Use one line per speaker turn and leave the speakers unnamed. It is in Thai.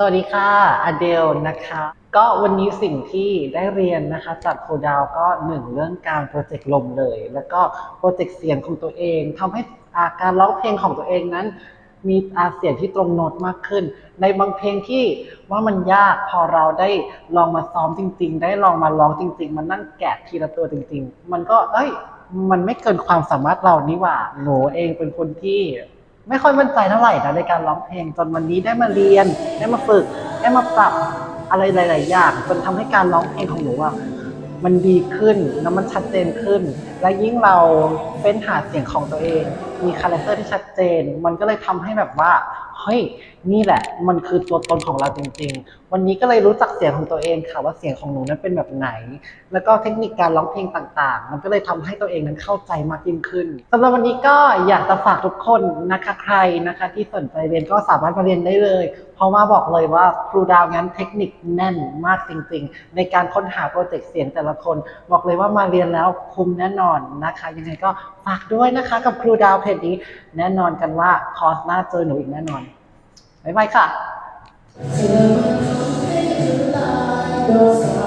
สวัสดีค่ะอเดลนะคะ ก็วันนี้สิ่งที่ได้เรียนนะคะจากโคดาวก็หนึ่งเรื่องการโปรเจกต์ลมเลย แล้วก็โปรเจกต์เสียงของตัวเองทำให้อาการร้องเพลงของตัวเองนั้น มีอาเสียงที่ตรงโน้ตมากขึ้น ในบางเพลงที่ว่ามันยากพอเราได้ลองมาซ้อมจริง ๆ ได้ลองมาร้องจริง ๆ มันนั่งแกะทีละตัวจริง ๆ มันก็เอ้ยมันไม่เกินความสามารถเรานี่หว่าหนูเองเป็นคนที่ ไม่ค่อยมั่นใจเท่าไหร่นะในการร้องเพลงจนวันนี้ได้มาเรียน ได้มาฝึก ได้มาปรับอะไรหลาย ๆ อย่างจนทำให้การร้องเพลงของหนูอะมันดีขึ้นแล้วมันชัดเจนขึ้น และยิ่งเราเฟ้นหาเสียงของตัวเอง มีคาแรคเตอร์ที่ชัดเจน มันก็เลยทำให้แบบว่า ฮ้ยนี่แหละ มันคือตัวตนของเราจริง ๆ วันนี้ก็เลยรู้จักเสียงของตัวเองค่ะว่าเสียงของหนูนั้นเป็นแบบไหน แล้วก็เทคนิคการร้องเพลงต่างๆ มันก็เลยทำให้ตัวเองนั้นเข้าใจมากยิ่งขึ้นสำหรับวันนี้ก็อยากจะฝากทุกคนนะคะใครนะคะ ที่สนใจเรียนก็สามารถมาเรียนได้เลย เพราะว่าบอกเลยว่าครูดาวงั้นเทคนิคแน่นมากจริง ๆ ในการค้นหาโปรเจกต์เสียงแต่ละคน บอกเลยว่ามาเรียนแล้วคุ้มแน่นอนนะคะ ยังไงก็ฝากด้วยนะคะ กับครูดาวเพจนี้แน่นอนกันว่าคอร์สหน้าเจอหนูอีกแน่นอน บ๊ายบายค่ะ
ก็ส